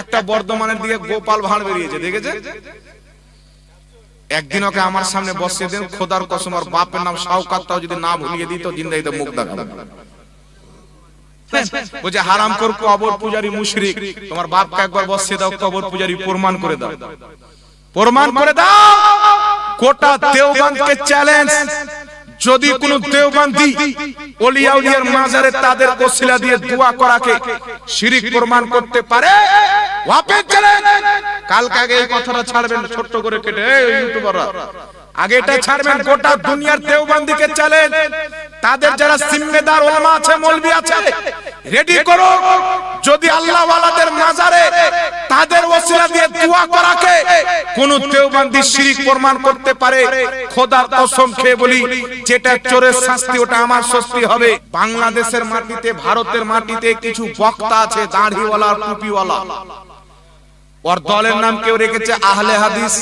একটা বর্ধমানের দিকে গোপাল ভাঁড় বেরিয়েছে, দেখেছে? একদিন ওকে আমার সামনে বসিয়ে দেন, খোদার কসম আর বাপের নাম শাওকাত তাও যদি না ভুলিয়ে দিত জিন্দাইতে মুখ দেখাবো। বলছে, হারাম কর, কবর পূজারি মুশরিক। তোমার বাপকে একবার বসিয়ে দাও, কবর পূজারি প্রমাণ করে দাও। প্রমাণ করে দাও কোটা দেওবন্দকে চ্যালেঞ্জ যদি কোন দেওবান্দি ওলিয়া উলিয়ার মাজারে তাদের ওসিলা দিয়ে দোয়া করাকে শিরিক প্রমাণ করতে পারে ওয়াপের চ্যালেঞ্জ কালকে আগে এই কথাটা ছাড়বেন, ছোট্ট করে কেটে। ইউটিউবাররা, আগে এটা ছাড়বেন, গোটা দুনিয়ার দেওবান্দিকে চ্যালেঞ্জ তাদের যারা সিম্মেদার ওলামা আছে, মৌলবি আছে রেডি করো যদি আল্লাহ ওয়ালাদের মাজারে তাদের ওসিলা দিয়ে দোয়া করাকে কোন দেওবন্দি শিরিক প্রমাণ করতে পারে, খোদার কসম খেয়ে বলি, যেটা চোরের শাস্তি, ওটা আমার শাস্তি হবে। বাংলাদেশের মাটিতে, ভারতের মাটিতে কিছু বক্তা আছে, দাড়িওয়ালা আর টুপিওয়ালা। ওর দলের নাম কেউ রেখেছে আহলে হাদিস,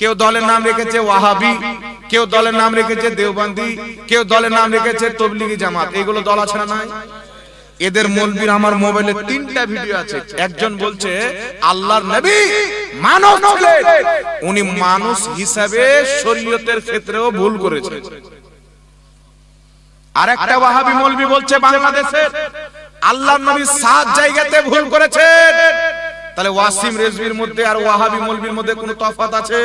কেউ দলের নাম রেখেছে ওয়াহাবি, কেউ দলের নাম রেখেছে দেওবন্দি, কেউ দলের নাম রেখেছে তবলিগি জামাত। এগুলো দল আছে না নাই? এদের মলবির আমার মোবাইলে তিনটা ভিডিও আছে। একজন বলছে আল্লাহর নবী মানুষ ছিলেন। উনি মানুষ হিসাবে শরীয়তের ক্ষেত্রেও ভুল করেছে। আর একটা ওয়াহাবি মলবি বলছে বাংলাদেশের আল্লাহর নবী সাত জায়গাতে ভুল করেছেন। তাহলে ওয়াসিম রেজবির মধ্যে আর ওয়াহাবি মলবির মধ্যে কোনো তফাত আছে?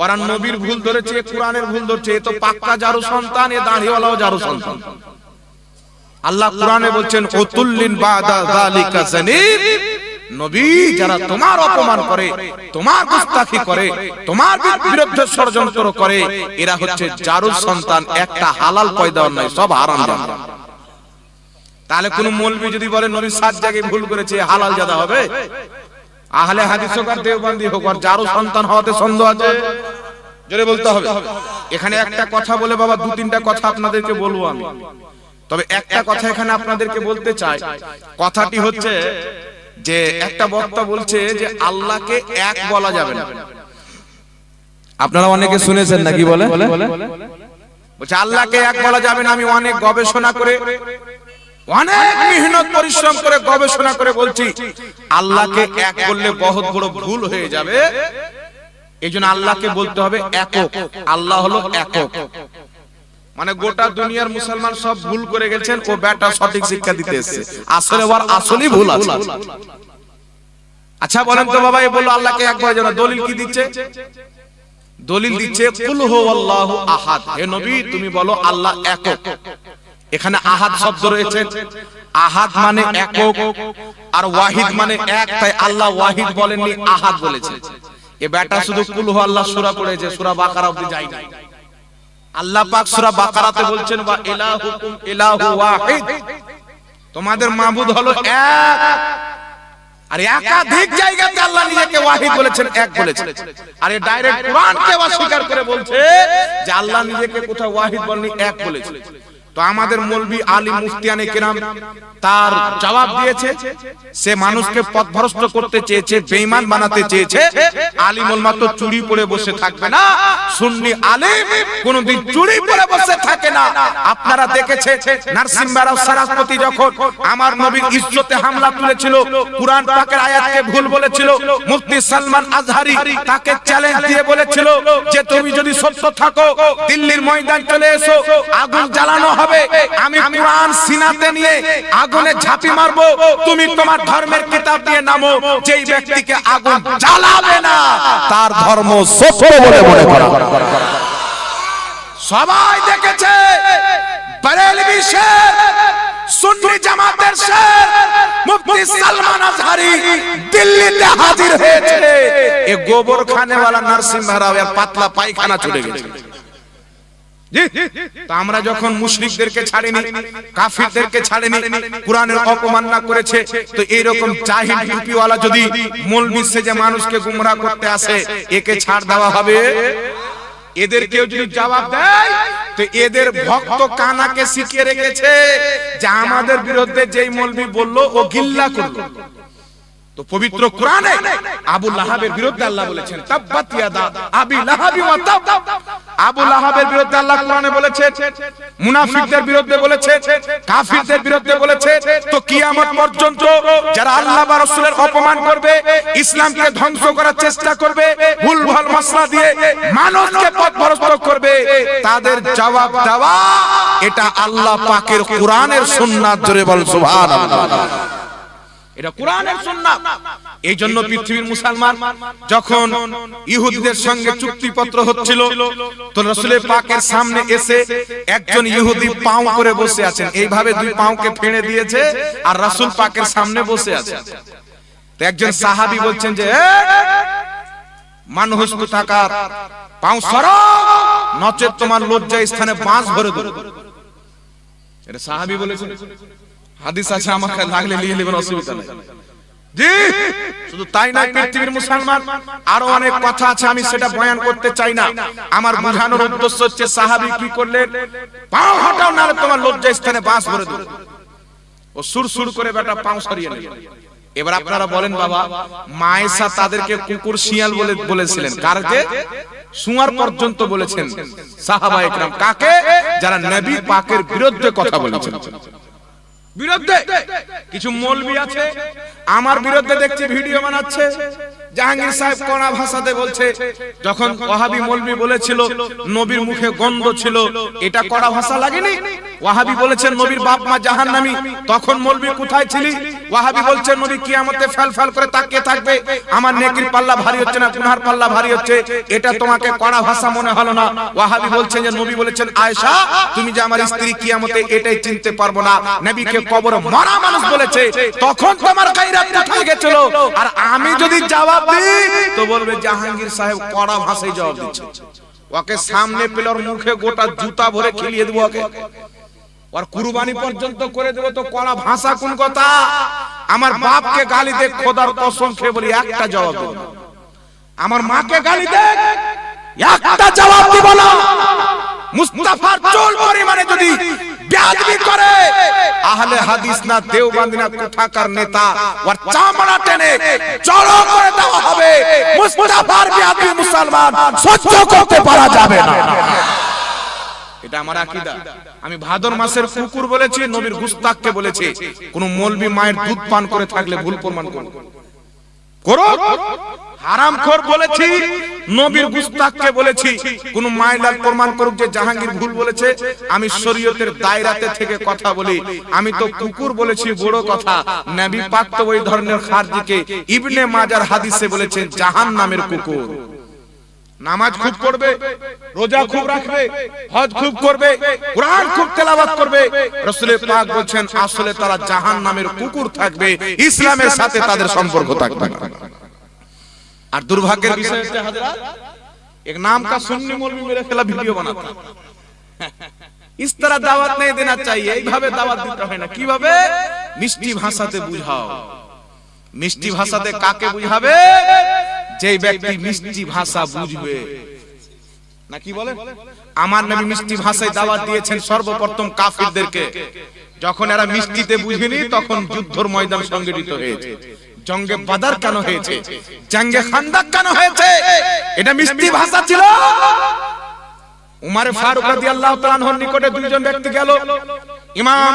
ওরা নবীর ভুল ধরেছে কোরআনের ভুল ধরছে এ তো পাক্কা জারু সন্তান এ দাঁড়িওয়ালাও জারু সন্তান। আল্লাহ কোরআনে বলছেন ওতুল্লিন বাদা যালিকা জানিব। নবী যারা তোমার অপমান করে তোমার গুস্তাখি করে তোমার বিরুদ্ধে ষড়যন্ত্র করে এরা হচ্ছে জারু সন্তান একটা হালাল পয়দা নয় সব হারাম জানা। তাহলে কোন মৌলবি যদি বলে নবী সাত জায়গায় ভুল করেছে হালাল জাদা হবে? আহলে হাদিস হোক আর দেওবন্দি হোক আর যারও সন্তান হওয়াতে সন্দেহ আছে? জোরে বলতে হবে। এখানে একটা কথা বলে বাবা দু তিনটা কথা আপনাদেরকে বলব আমি। তবে একটা কথা এখানে আপনাদেরকে বলতে চাই। কথাটি হচ্ছে যে একটা বক্তা বলছে যে আল্লাহকে এক বলা যাবে না। আপনারা অনেকে শুনেছেন নাকি বলে? বলছে আল্লাহকে এক বলা যাবে না আমি অনেক গবেষণা করে অনেক মেহনত পরিশ্রম করে গবেষণা করে বলছি আল্লাহকে এক বললে বহুত বড় ভুল হয়ে যাবে। এই জন্য আল্লাহকে বলতে হবে একক। আল্লাহ হলো একক। মানে গোটা দুনিয়ার মুসলমান সব ভুল করে গেছেন ও বেটা সঠিক শিক্ষা দিতে এসেছে। আসলে ওর আসলেই ভুল আছে। আচ্ছা বলেন তো বাবা এ বলল আল্লাহকে এক বলা দলিল কি দিচ্ছে? দলিল দিচ্ছে কুল হু আল্লাহু আহাদ। হে নবী তুমি বলো আল্লাহ একক। এখানে আহাদ শব্দ রয়েছে। আহাদ মানে একক আর ওয়াহিদ মানে এক তাই আল্লাহ ওয়াহিদ বলেননি আহাদ বলেছে। এ বেটা শুধু কুল হু আল্লাহ সূরা পড়েছে সূরা বাকারা অবধি যায় না আল্লাহ পাক সূরা বাকারাতে বলছেন ওয়া ইলাহুকুম ইলাহু ওয়াহিদ। তোমাদের মাবুদ হলো এক। আর একাধিক জায়গাতে আল্লাহ নিজেকে ওয়াহিদ বলেছেন এক বলেছেন। আর এই ডাইরেক্ট কোরআনকে অস্বীকার করে বলছে যে আল্লাহ নিজেকে কোথাও ওয়াহিদ বলেনি এক বলেছে তো আমাদের মৌলবি আলী মুফতিয়ানে কেরাম তার জবাব দিয়েছে, সে মানুষকে পথভ্রষ্ট করতে চেয়েছে, বেঈমান বানাতে চেয়েছে আলিম ওলমা তো চুরি পরে বসে থাকবে না, সুন্নি আলিম কোনদিন চুরি পরে বসে থাকে না। আপনারা দেখেছে নার্সিং বেরাও সারাসপতি যখন আমার নবীর ইজ্জতে হামলা তুলেছিল, কুরআন পাকের আয়াতকে ভুল বলেছিল, মুফতি সালমান আজহারি তাকে চ্যালেঞ্জ দিয়ে বলেছিল যে, তুমি যদি সত্য থাকো, দিল্লির ময়দান চলে এসো, আগুন জ্বালানো হবে। আমি কোরআন সিনাতে নিয়ে আগুনে ঝাঁপি মারবো। তুমি তোমার ধর্মের কিতাব দিয়ে নামো। যেই ব্যক্তিকে আগুন জ্বালাবে না তার ধর্ম সত্য বলে মনে করা। সবাই দেখেছে বরেলভি শের সুন্নি জামাতের শের মুফতি সালমান আজহারি দিল্লিতে হাজির হয়েছে। এ গোবর খানে वाला নার্সিং মেহরাব এর পাতলা পায়খানা চলে গেছে। তো আমরা যখন মুশরিকদেরকে ছাড়িনি, কাফিরদেরকে ছাড়িনি, কোরআনের অপমাননা করেছে, তো এইরকম জাহিল টুপিওয়ালা যদি মৌলবি যে মানুষকে গুমরাহ করতে আসে, একে ছাড় দেওয়া হবে? এদের কেউ যদি জবাব দেয়, তো এদের ভক্ত কানাকে শিখিয়ে রেখেছে যে আমাদের বিরুদ্ধে যেই মৌলবি বলল, ও গিল্লা করল। তো পবিত্র কোরআনে আবু লাহাবের বিরুদ্ধে আল্লাহ বলেছেন, তাব্বাত ইয়াদা আবি লাহাবি ওয়া তাব। আবু লাহাবের বিরুদ্ধে আল্লাহ কোরআনে বলেছেন মুনাফিকদের বিরুদ্ধে বলেছে, কাফিরদের বিরুদ্ধে বলেছে, তো কিয়ামত পর্যন্ত যারা আল্লাহ বা রাসূলের অপমান করবে, ইসলামকে ধ্বংস করার চেষ্টা করবে, ভুলভাল মাসলা দিয়ে মানুষকে পথভ্রষ্ট করবে, তাদের জবাব দেওয়া, এটা আল্লাহ পাকের কোরআনের সুন্নাত, জোরে বল সুবহানাল্লাহ। এই জন্য পৃথিবীর মুসলমান যখন ইহুদিদের সঙ্গে চুক্তিপত্র হচ্ছিল, তো পাকের সামনে এসে একজন ইহুদি বসে আছেন। এইভাবে দুই পাওকে দিয়েছে আর পাকের সামনে বসে একজন সাহাবী বলছেন যে মানুষ নচেত তোমার লজ্জা স্থানে বাঁশ ভরে দেবো। এটা সাহাবী বলেছেন। হাদিস আছে আমাকে লাগলে নিয়ে নেবেন অসুবিধা নেই। জি! শুধু তাই নয় পৃথিবীর মুসলমান। আরও অনেক কথা আছে আমি সেটা বয়ান করতে চাই না। আমার বোঝানোর উদ্দেশ্য হচ্ছে সাহাবী কি করলেন? পাও হটাও নালে তোমার লজ্জা স্থানে বাঁশ ভরে দেবো। ও সুর সুর করে বেটা পাও সরিয়ে নিল এবার আপনারা বলেন বাবা মায়েশা তাদেরকে কুকুর শিয়াল বলে বলেছিলেন। কারকে সুয়ার পর্যন্ত বলেছেন। সাহাবা একরাম কাকে? যারা নবী পাকের বিরুদ্ধে কথা বলেছেন বিরুদ্ধে। কিছু মৌলবি আছে? আমার বিরুদ্ধে দেখছি ভিডিও বানাচ্ছে। জাহাঙ্গীর সাহেব কোনা ভাষাতে বলছে যখন ওয়াহাবি মৌলবি বলেছিল নবীর মুখে গন্ধ ছিল এটা কড়া ভাষা লাগেনি? ওয়াহাবি বলেছেন নবীর বাপ মা জাহান্নামী তখন মৌলবি কোথায় ছিলি? ওয়াহাবি বলছেন নবী কিয়ামতে ফেল ফেল করে তাকিয়ে থাকবে আমার নেকির পাল্লা ভারী হচ্ছে না গুনার পাল্লা ভারী হচ্ছে এটা তোমাকে কড়া ভাষা মনে হলো না। ওয়াহাবি বলছেন যে নবী বলেছেন আয়েশা তুমি যে আমার স্ত্রী কিয়ামতে এটাই চিনতে পারব না। নবীকে কবর মারা মানুষ বলেছে তখন তোমার গায়রাত কোথায় গেছিল আর আমি যদি জবাব দিই তো বলবে, জাহাঙ্গীর সাহেব কড়া ভাষায় জবাব দিচ্ছে। ওকে সামনে মুখে গোটা জুতা ভরে খেলিয়ে দেবো ওকে। ওর কুরবানি পর্যন্ত করে দেবো তো কড়া ভাষা কোন কথা? আমার বাপকে গালি দে, খোদার কসম খেয়ে বলি, একটা জবাব দেবো। আমার মাকে গালি দে, একটা জবাব দিব না। মুস্তাফার চুল পরিমাণে যদি বেয়াদবি করে। আহলে হাদিস না দেওবন্দি না কোথাকার নেতা ওর চামড়া টেনে জড়ো করে দেওয়া হবে। মুস্তাফার বেয়াদবি মুসলমান সহ্য করতে পারা যাবে না। এটা আমার আকীদা। আমি ভাদর মাসের কুকুর বলেছি নবীর গুস্তাককে বলেছি। কোন মৌলবি মায়ের দুধ পান করে থাকলে ভুল প্রমাণ করুন। করো। হারামখোর বলেছি, নবীর গুস্তাককে বলেছি, কোন মাইলাল প্রমাণ করুক যে জাহাঙ্গীর ভুল বলেছে, আমি শরীয়তের দায়রাতে থেকে কথা বলি। আমি তো কুকুর বলেছি, বড় কথা। নবী পাক তো ওই ধরনের খারজিকে ইবনে মাজার হাদিসে বলেছেন জাহান নামের কুকুর। নামাজ খুব পড়বে রোজা খুব রাখবে হজ খুব করবে কোরআন খুব তেলাওয়াত করবে রাসূলের পাক বলছেন আসলে তারা জাহান নামের কুকুর থাকবে ইসলামের সাথে তাদের সম্পর্ক থাকবে না আর দুর্ভাগ্যের বিষয় হচ্ছে হাজরাত एक नाम का सुन्नी मौलवी मेरे खिलाफ वीडियो बनाता इस तरह दावत नहीं देना चाहिए এইভাবে দাওয়াত দিতে হয় না কিভাবে মিষ্টি ভাষাতে বুঝাও মিষ্টি ভাষাতে কাকে বুঝাবে যেই ব্যক্তি মিষ্টি ভাষা বুঝবে। না কি বলে? আমার নবী মিষ্টি ভাষায় দাওয়াত দিয়েছেন সর্বপ্রথম কাফিরদেরকে। যখন এরা মিষ্টিতে বুঝেনি তখন যুদ্ধর ময়দান সংগঠিত হয়েছে। জঙ্গে বাদার কেন হয়েছে? জঙ্গে খান্দাক কেন হয়েছে? এটা মিষ্টি ভাষা ছিল। উমার ফারুক রাদিয়াল্লাহু তাআলা আনহুর নিকটে দুইজন ব্যক্তি গেল। ইমাম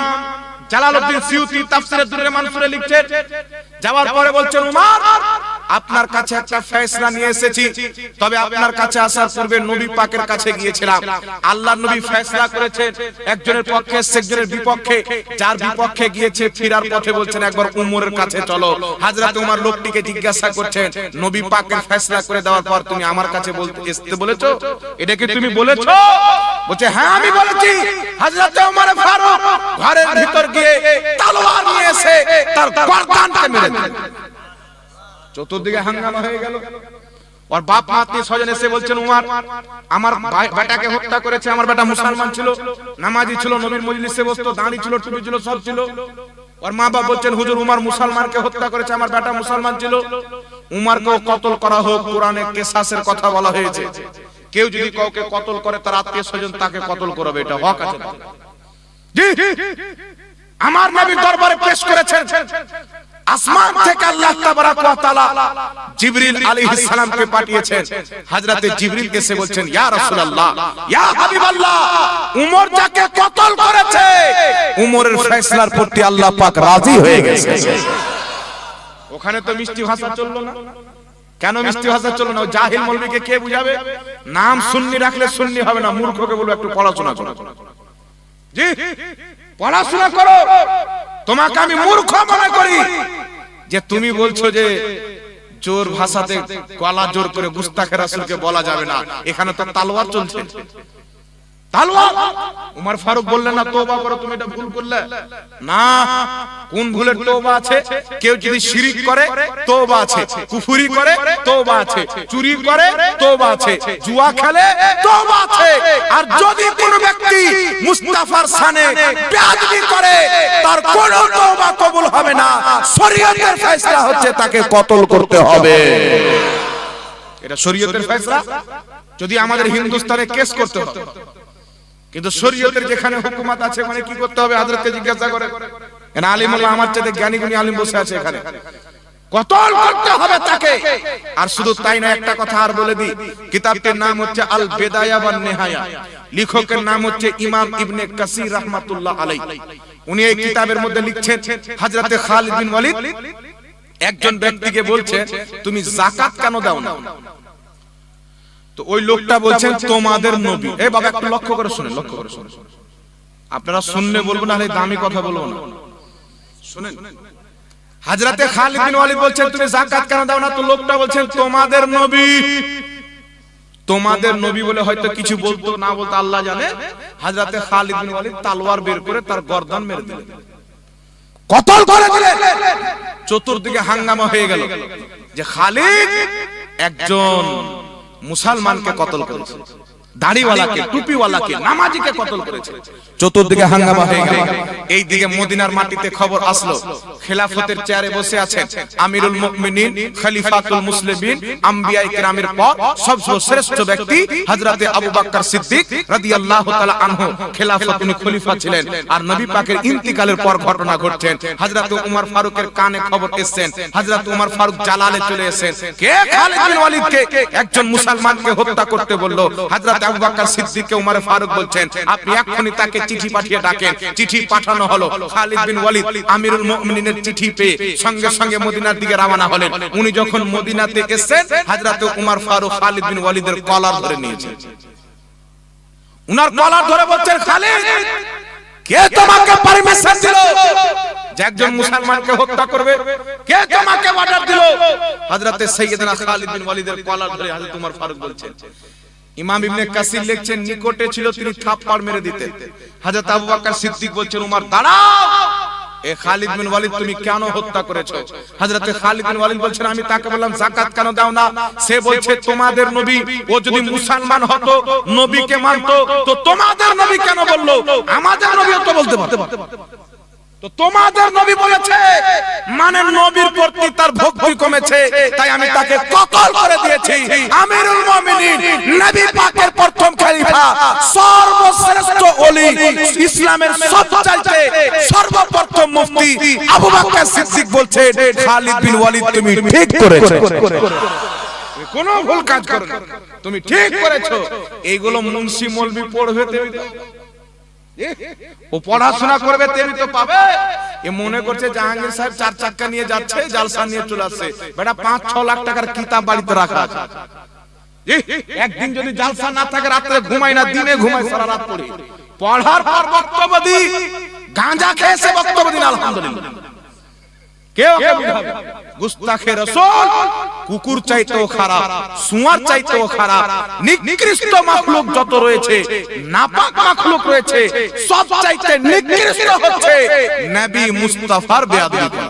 জালালউদ্দিন সিউতি তাফসিরে দুররে মানসুরে লিখছেন যাওয়ার পরে বলছেন উমার আপনার কাছে একটা ফয়সালা নিয়ে এসেছি। তবে আপনার কাছে আসার পূর্বে নবী পাকের কাছে গিয়েছিলাম। আল্লাহর নবী ফয়সালা করেছেন একজনের পক্ষে একজনের বিপক্ষে। যার বিপক্ষে গিয়েছে ফিরার পথে বলছেন একবার উমরের কাছে চলো। হযরত উমর লোকটিকে জিজ্ঞাসা করছেন নবী পাকের ফয়সালা করে দেওয়ার পর তুমি আমার কাছে বলতে আসতে বলেছ? এটা কি তুমি বলেছ? বলছে? হ্যাঁ আমি বলেছি। হযরত উমর ফারুক ঘরের ভিতর গিয়ে তলোয়ার নিয়ে এসে তার গর্দানকে মেরে দিলেন চতুর্দিকে হাঙ্গামা হয়ে গেল। ওর বাপ মা আত্মীয় স্বজন এসে বলছেন উমার আমার বেটাকে হত্যা করেছে আমার বেটা মুসলমান ছিল। নামাজি ছিল নবীর মজলিসে বসতো দাঁড়ি ছিল টুপি ছিল সব ছিল। ওর মা বাবা বলছেন হুজুর উমার মুসলমানকে হত্যা করেছে আমার বেটা মুসলমান ছিল। উমারকেও কতল করা হোক কোরআনে কেসাসের কথা বলা হয়েছে। কেউ যদি কাউকে কতল করে তার আত্মীয় স্বজন তাকে কতল করবে এটা হক আছে জি আমার নবী দরবারে পেশ করেছেন। আসমান থেকে আল্লাহ তাবারাক ওয়া তাআলা জিবরিল আলাইহিস সালামকে পাঠিয়েছেন। হযরতে জিবরিল এসে বলছেন ইয়া রাসূলুল্লাহ ইয়া হাবিবাল্লাহ উমর যাকে কতল করেছে? উমরের ফয়সালার প্রতি আল্লাহ পাক রাজি হয়ে গেছে। ওখানে তো মিষ্টি ভাষা চলল না। কেন মিষ্টি ভাষা চলল না? জাহিল মৌলবীকে কে বুঝাবে? নাম সুন্নি রাখলে সুন্নি হবে না মূর্খকে বলব একটু পড়াশোনা করো। জি পড়াশোনা করো। তোমাকে আমি মূর্খ মনে করি। যে তুমি বলছো যে জোর ভাষাতে গলা জোর করে গুস্তাখে রাসুলকে বলা যাবে না। এখানে তো তালোয়ার চলছে। তালোয়ার? ফারুক বললেন, না করো, তুমি এটা ভুল করলে। না, কোন ভুলের আছে? কেউ যদি শিরিক করে আছে। করে আছে। চুরি করে আছে। জুয়া খেলে আছে। আর যদি ব্যক্তি মুস্তাফার সানে বেয়াদবি করে, তার কোনো কবুল হবে না। শরীয়তের ফয়সালা হচ্ছে তাকে কতল করতে হবে। এটা শরীয়তের ফয়সালা যদি আমাদের হিন্দুস্তানে কেস করতে হবে কিন্তু শরীয়তের যেখানে হুকুমত আছে মানে কি করতে হবে? হাজরতকে জিজ্ঞাসা করে। কেন আলিমুল্লাহ আমার চাইতে জ্ঞানী গুণী আলিম বসে আছে এখানে? কতল করতে হবে তাকে? আর শুধু তাই না, একটা কথা আর বলে দিই। কিতাবটির নাম হচ্ছে আল বেদায়া ওয়ান নেহায়া। লেখকের নাম হচ্ছে ইমাম ইবনে কাসির রাহমাতুল্লাহ আলাইহি। উনি এই কিতাবের মধ্যে লিখছেন হযরতে খালিদ বিন ওয়ালিদ, একজন ব্যক্তিকে বলছে, তুমি যাকাত কেন দাও না? তো ওই লোকটা বলছেন তোমাদের নবী। এই বাবা, একটু লক্ষ্য করে শুনেন, লক্ষ্য করে শুনেন। আপনারা শুনলে বলব না দামি কথা বলব না। শুনেন, হাজরাতে খালিদ বিন ওয়ালিদ বলছেন, তুমি যাকাত কেন দাও না? তো লোকটা বলছেন, তোমাদের নবী। তোমাদের নবী বলে হয়তো কিছু বলতো, না বলতো, আল্লাহ জানে। হাজরাতে খালিদ বিন ওয়ালিদ তালোয়ার বের করে তার গর্দান মেরে দিলেন। কতল করে দিলেন। চতুর্দিকে হাঙ্গামা হয়ে গেল। যে খালিদ একজন মুসলমানকে কতল করেছে। দাড়িওয়ালাকে টুপিওয়ালাকে নামাজিকে কতল করেছে। চতুর্দিকে হাঙ্গামা হয়ে গেল। এই দিকে মদিনার মাটিতে খবর আসলো। খেলাফতের চেয়ারে বসে আছেন আমিরুল মুমিনিন খলিফাতুল মুসলিমিন আম্বিয়ায়ে কেরামের পর সবচেয়ে ব্যক্তি হযরতে আবু বকর সিদ্দিক রাদিয়াল্লাহু তাআলা আনহু খেলাফত উনি খলিফা ছিলেন। আর নবী পাকের ইন্তিকালের পর ঘটনা ঘটছেন। হযরতে উমর ফারুকের কানে খবর এসেছেন। হযরত উমর ফারুক জালালে চলে এসেছেন। কে? খালিদ বিন ওয়ালিদকে একজন মুসলমানকে হত্যা করতে বলল হযরত আবু বকর সিদ্দিককে উমর ফারুক বলছেন, আপনি এক্ষুনি তাকে চিঠি পাঠিয়ে ডাকেন। চিঠি পাঠানো হলো। খালিদ বিন ওয়ালিদ আমিরুল মুমিনিনের চিঠি পেয়ে সঙ্গে সঙ্গে মদিনার দিকে রওনা হলেন। উনি যখন মদিনাতে এসেছেন, হযরত উমর ফারুক খালিদ বিন ওয়ালিদের কলার ধরে নিয়েছেন। উনার কলার ধরে বলছেন, খালিদ, কে তোমাকে পারমিশন দিল যে একজন মুসলমানকে হত্যা করবে? কে তোমাকে অর্ডার দিল? হযরতে সাইয়েদনা খালিদ বিন ওয়ালিদের কলার ধরে হযরত উমর ফারুক বলছেন ইমাম ইবনে কাসির লিখছেন নিকটে ছিল তিনি থাপ্পড় মেরে দিতেন। হযরত আবু বকর সিদ্দিক বলছেন উমর দাঁড়াও! এ খালিদ বিন ওয়ালিদ তুমি কেন হত্যা করেছ? হযরত খালিদ বিন ওয়ালিদ বলছেন আমি তাকে বললাম যাকাত কেন দাও না? সে বলছে তোমাদের নবী ও যদি মুসলমান হতো নবীকে মানতো তো তোমাদের নবী কেন বলল? আমাদের নবীও তো বলতে পারতো। তো তোমাদের নবী বলেছে মানে নবীর প্রতি তার ভক্তি কমেছে, তাই আমি তাকে কতল করে দিয়েছি। আমিরুল মুমিনিন, নবী পাকের প্রথম খলিফা, সর্বশ্রেষ্ঠ ওলি ইসলামের সবচাইতে সর্বপ্রথম মুফতি আবু বকর সিদ্দিক বলছে, খালিদ বিন ওয়ালিদ, তুমি ঠিক করেছ। কোন ভুল কাজ করো তুমি ঠিক করেছ। এইগুলো মুন্সি মলবি পড়বে তেমনি তো। ও পড়াশোনা করবে তেমনি তো পাবে। এ মনে করছে জাহাঙ্গীর সাহেব চার চাক্কা নিয়ে যাচ্ছে, জালসা নিয়ে চলে আসছে। বেটা পাঁচ, ছ লাখ টাকার কিতাব বাড়িতে রাখা আছে। একদিন যদি জালসা না থাকে, রাত্রে ঘুমাই না, দিনে ঘুমাই সারা রাত পড়ে। পড়ার পর বক্তব্য দি গাঁজা খেয়েছে বক্তব্য দিন, আলহামদুলিল্লাহ। কেউ ওকে বুঝাবে গুস্তাখে রাসূল কুকুর চাইতেও খারাপ সুয়ার চাইতেও খারাপ নিকৃষ্ট মাখলুক যত রয়েছে নাপাক মাখলুক রয়েছে সব চাইতে নিকৃষ্ট হচ্ছে নবী মুস্তাফার বেয়াদবি করা।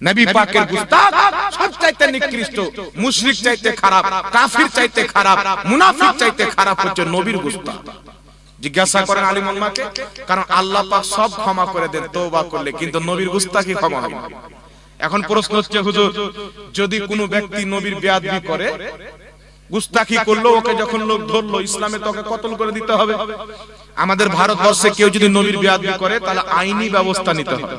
নবী পাকের গুস্তাখ সব চাইতে নিকৃষ্ট মুশরিক চাইতে খারাপ কাফির চাইতে খারাপ মুনাফিক চাইতে খারাপ হচ্ছে নবীর গুস্তাখ। জিজ্ঞাসা করেন আলিম উম্মাকে কারণ আল্লাহ পাক সব ক্ষমা করে দেন, তওবা করলে, কিন্তু নবীর গুস্তাখি ক্ষমা হয় না। এখন প্রশ্ন হচ্ছে, হুজুর, যদি কোনো ব্যক্তি নবীর বেয়াদবি করে, গুস্তাখি করল, ওকে যখন লোক ধরলো, ইসলামে তোকে কতল করে দিতে হবে? আমাদের ভারতবর্ষে কেউ যদি নবীর বেয়াদবি করে, তাহলে আইনি ব্যবস্থা নিতে হবে।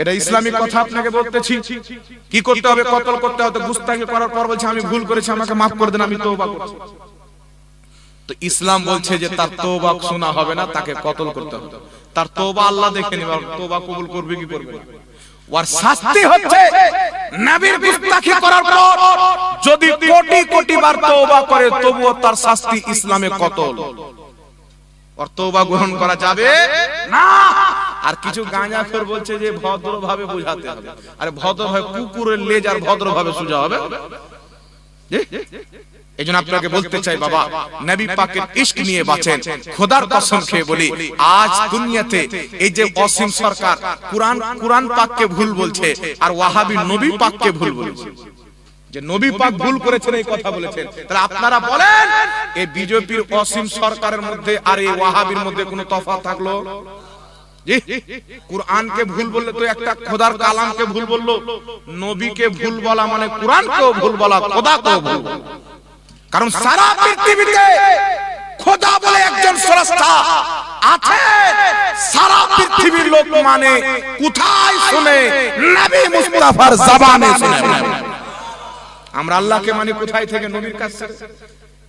এটা ইসলামিক কথা আপনাকে বলতেছি। কি করতে হবে? কতল করতে হবে? গুস্তাখি করার পর বলছে, আমি ভুল করেছি, আমাকে মাফ করে দেন, আমি তওবা করছি। তো ইসলাম বলছে যে তার তওবা শোনা হবে না, তাকে কতল করতে হবে। তার তোবা আল্লাহ দেখে নেবে তওবা কবুল করবে কি করবে ওর শাস্তি হচ্ছে নবীর গুস্তাখি করার পর, যদি কোটি কোটি বার তওবা করে, তবুও তার শাস্তি ইসলামে কতল। ওর তওবা গ্রহণ করা যাবে না। আর কিছু গাঁজাখোর বলছে যে ভদ্রভাবে বোঝাতে হবে। আরে ভদ্রভাবে, কুকুরের লেজ আর ভদ্রভাবে সোজা হবে। এই জন্য আপনাকে বলতে চাই বাবা নবী পাকের ইশক নিয়ে বাঁচেন খোদার কসম খেয়ে বলি আজ দুনিয়াতে এই যে অসীম সরকার কুরআন কুরআন পাককে ভুল বলছে আর ওয়াহাবি নবী পাককে ভুল বলছে। যে নবী পাক ভুল করেছেন এই কথা বলেছেন তাহলে আপনারা বলেন এই বিজেপির অসীম সরকারের মধ্যে আর এই ওয়াহাবির মধ্যে কোনো তফাৎ থাকল? জি কুরআনকে ভুল বললে তো একটা খোদার কালামকে ভুল বলল নবীকে ভুল বলা মানে কুরআনকেও ভুল বলা খোদাকেও ভুল বলা। কারণ সারা পৃথিবীতে খোদা বলে একজন স্রষ্টা আছে। সারা পৃথিবীর লোক মানে কোথায় শুনে নবী মুস্তাফার জবানে শুনে। আমরা আল্লাহকে মানে কোথায় থেকে নবীর কাছ